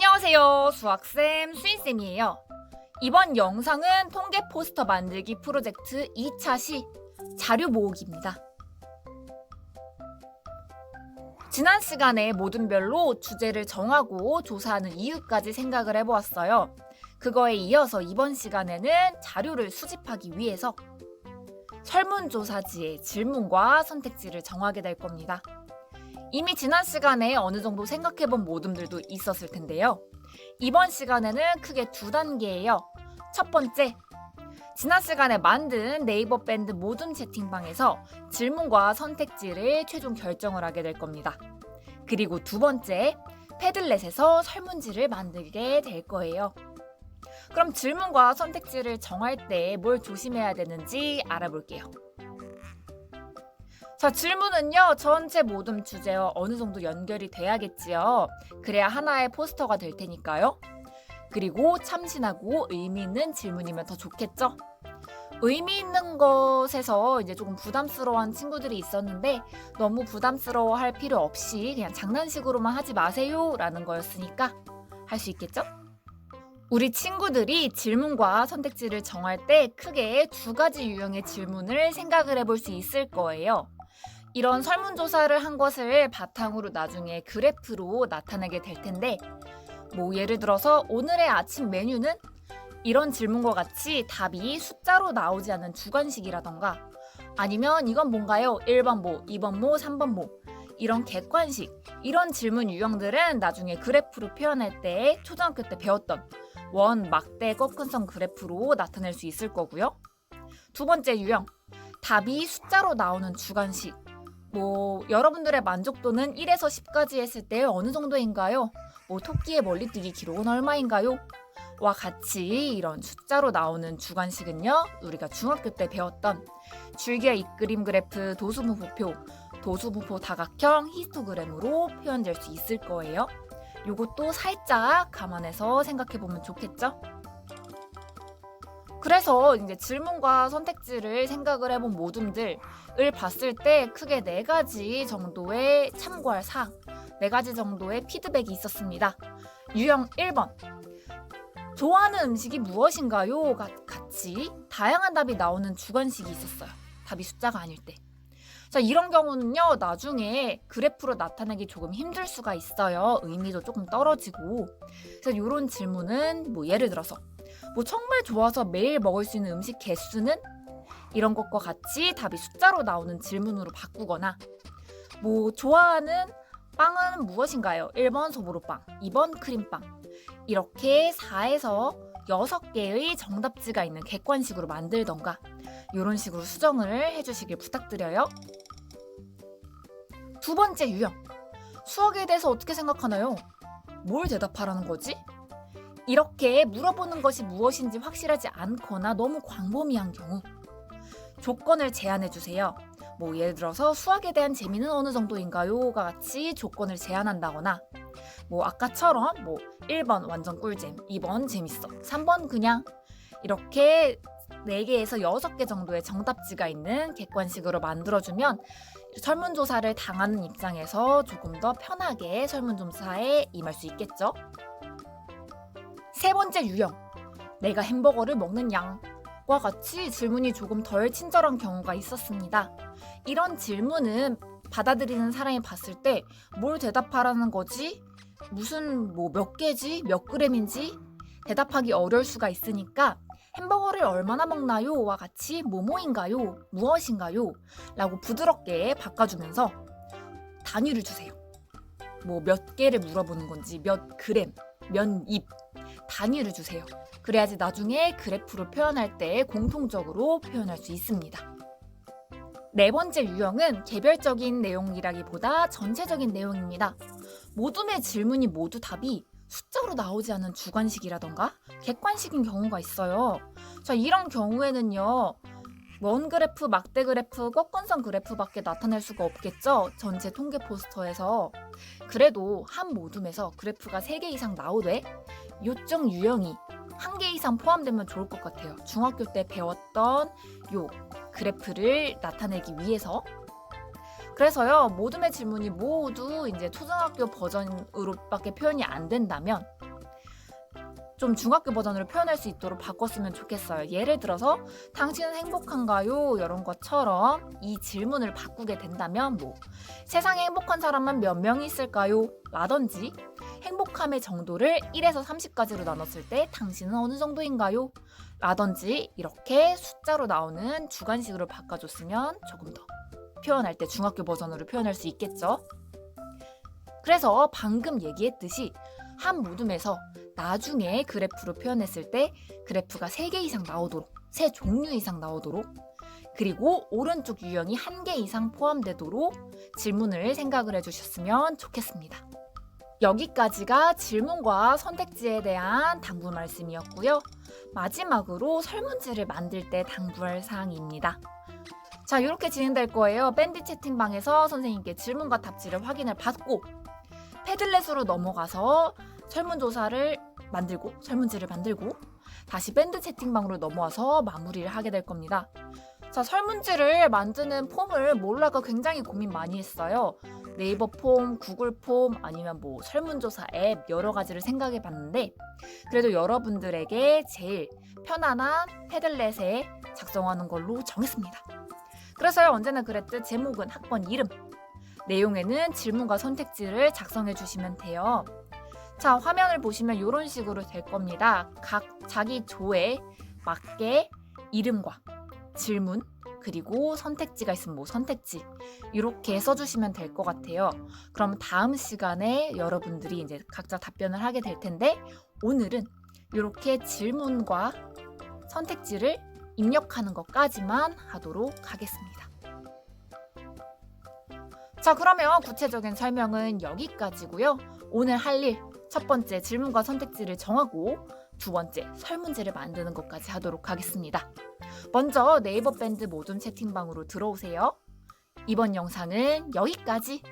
안녕하세요. 수학쌤 수인쌤이에요. 이번 영상은 통계 포스터 만들기 프로젝트 2차 시 자료 모으기입니다. 지난 시간에 모든 별로 주제를 정하고 조사하는 이유까지 생각을 해보았어요. 그거에 이어서 이번 시간에는 자료를 수집하기 위해서 설문조사지의 질문과 선택지를 정하게 될 겁니다. 이미 지난 시간에 어느 정도 생각해본 모둠들도 있었을 텐데요. 이번 시간에는 크게 두 단계예요. 첫 번째, 지난 시간에 만든 네이버 밴드 모둠 채팅방에서 질문과 선택지를 최종 결정을 하게 될 겁니다. 그리고 두 번째, 패들렛에서 설문지를 만들게 될 거예요. 그럼 질문과 선택지를 정할 때 뭘 조심해야 되는지 알아볼게요. 자, 질문은요, 전체 모둠 주제와 어느 정도 연결이 돼야겠지요. 그래야 하나의 포스터가 될 테니까요. 그리고 참신하고 의미 있는 질문이면 더 좋겠죠? 의미 있는 것에서 이제 조금 부담스러워한 친구들이 있었는데 너무 부담스러워할 필요 없이 그냥 장난식으로만 하지 마세요 라는 거였으니까 할 수 있겠죠? 우리 친구들이 질문과 선택지를 정할 때 크게 두 가지 유형의 질문을 생각을 해볼 수 있을 거예요. 이런 설문조사를 한 것을 바탕으로 나중에 그래프로 나타내게 될 텐데, 뭐 예를 들어서 오늘의 아침 메뉴는 이런 질문과 같이 답이 숫자로 나오지 않는 주관식이라던가 아니면 이건 뭔가요? 1번 뭐, 2번 뭐, 3번 뭐 이런 객관식 이런 질문 유형들은 나중에 그래프로 표현할 때 초등학교 때 배웠던 원, 막대, 꺾은선 그래프로 나타낼 수 있을 거고요. 두 번째 유형 답이 숫자로 나오는 주관식 뭐 여러분들의 만족도는 1에서 10까지 했을 때 어느 정도인가요? 뭐 토끼의 멀리뛰기 기록은 얼마인가요? 와 같이 이런 숫자로 나오는 주관식은요 우리가 중학교 때 배웠던 줄기와 이끌림 그래프 도수분포표 도수분포 다각형 히스토그램으로 표현될 수 있을 거예요 요것도 살짝 감안해서 생각해 보면 좋겠죠 그래서 이제 질문과 선택지를 생각을 해본 모둠들을 봤을 때 크게 네 가지 정도의 참고할 사항, 네 가지 정도의 피드백이 있었습니다. 유형 1번. 좋아하는 음식이 무엇인가요? 가 같이 다양한 답이 나오는 주관식이 있었어요. 답이 숫자가 아닐 때. 자, 이런 경우는요, 나중에 그래프로 나타내기 조금 힘들 수가 있어요. 의미도 조금 떨어지고. 그래서 이런 질문은 뭐 예를 들어서 뭐 정말 좋아서 매일 먹을 수 있는 음식 개수는 이런 것과 같이 답이 숫자로 나오는 질문으로 바꾸거나 뭐 좋아하는 빵은 무엇인가요? 1번 소보루빵, 2번 크림빵. 이렇게 4에서 6개의 정답지가 있는 객관식으로 만들던가 이런 식으로 수정을 해주시길 부탁드려요. 두 번째 유형. 수학에 대해서 어떻게 생각하나요? 뭘 대답하라는 거지? 이렇게 물어보는 것이 무엇인지 확실하지 않거나 너무 광범위한 경우 조건을 제안해 주세요. 뭐 예를 들어서 수학에 대한 재미는 어느 정도인가요?가 같이 조건을 제안한다거나 뭐 아까처럼 뭐 1번 완전 꿀잼, 2번 재밌어, 3번 그냥 이렇게 4개에서 6개 정도의 정답지가 있는 객관식으로 만들어주면 설문조사를 당하는 입장에서 조금 더 편하게 설문조사에 임할 수 있겠죠. 세 번째 유형. 내가 햄버거를 먹는 양 과 같이 질문이 조금 덜 친절한 경우가 있었습니다. 이런 질문은 받아들이는 사람이 봤을 때 뭘 대답하라는 거지? 무슨 뭐 몇 개지? 몇 그램인지? 대답하기 어려울 수가 있으니까 햄버거를 얼마나 먹나요? 와 같이 뭐뭐인가요? 무엇인가요? 라고 부드럽게 바꿔주면서 단위를 주세요. 뭐 몇 개를 물어보는 건지 몇 그램, 몇 입, 단위를 주세요. 그래야지 나중에 그래프로 표현할 때 공통적으로 표현할 수 있습니다. 네 번째 유형은 개별적인 내용이라기보다 전체적인 내용입니다. 모둠의 질문이 모두 답이 숫자로 나오지 않은 주관식이라던가 객관식인 경우가 있어요. 자, 이런 경우에는요. 원 그래프, 막대 그래프, 꺾은선 그래프밖에 나타낼 수가 없겠죠. 전체 통계 포스터에서. 그래도 한 모둠에서 그래프가 3개 이상 나오되 요점 유형이 한 개 이상 포함되면 좋을 것 같아요. 중학교 때 배웠던 요 그래프를 나타내기 위해서. 그래서요, 모둠의 질문이 모두 이제 초등학교 버전으로밖에 표현이 안 된다면 좀 중학교 버전으로 표현할 수 있도록 바꿨으면 좋겠어요. 예를 들어서 당신은 행복한가요? 이런 것처럼 이 질문을 바꾸게 된다면 뭐 세상에 행복한 사람은 몇 명이 있을까요? 라든지 행복함의 정도를 1에서 30까지로 나눴을 때 당신은 어느 정도인가요? 라든지 이렇게 숫자로 나오는 주관식으로 바꿔줬으면 조금 더 표현할 때 중학교 버전으로 표현할 수 있겠죠? 그래서 방금 얘기했듯이 한 모둠에서 나중에 그래프로 표현했을 때 그래프가 3개 이상 나오도록, 3 종류 이상 나오도록, 그리고 오른쪽 유형이 한개 이상 포함되도록 질문을 생각을 해주셨으면 좋겠습니다. 여기까지가 질문과 선택지에 대한 당부 말씀이었고요. 마지막으로 설문지를 만들 때 당부할 사항입니다. 자, 이렇게 진행될 거예요. 밴드 채팅방에서 선생님께 질문과 답지를 확인을 받고 패들렛으로 넘어가서 설문조사를 만들고 설문지를 만들고 다시 밴드 채팅방으로 넘어와서 마무리를 하게 될 겁니다. 자, 설문지를 만드는 폼을 몰라가 굉장히 고민 많이 했어요. 네이버 폼, 구글 폼 아니면 뭐 설문조사 앱 여러 가지를 생각해 봤는데 그래도 여러분들에게 제일 편안한 패들렛에 작성하는 걸로 정했습니다. 그래서요 언제나 그랬듯 제목은 학번 이름 내용에는 질문과 선택지를 작성해 주시면 돼요. 자, 화면을 보시면 이런 식으로 될 겁니다. 각 자기 조에 맞게 이름과 질문 그리고 선택지가 있으면 뭐 선택지 이렇게 써주시면 될 것 같아요. 그럼 다음 시간에 여러분들이 이제 각자 답변을 하게 될 텐데 오늘은 이렇게 질문과 선택지를 입력하는 것까지만 하도록 하겠습니다. 자, 그러면 구체적인 설명은 여기까지고요. 오늘 할 일 첫 번째 질문과 선택지를 정하고 두 번째 설문지를 만드는 것까지 하도록 하겠습니다. 먼저 네이버 밴드 모둠 채팅방으로 들어오세요. 이번 영상은 여기까지.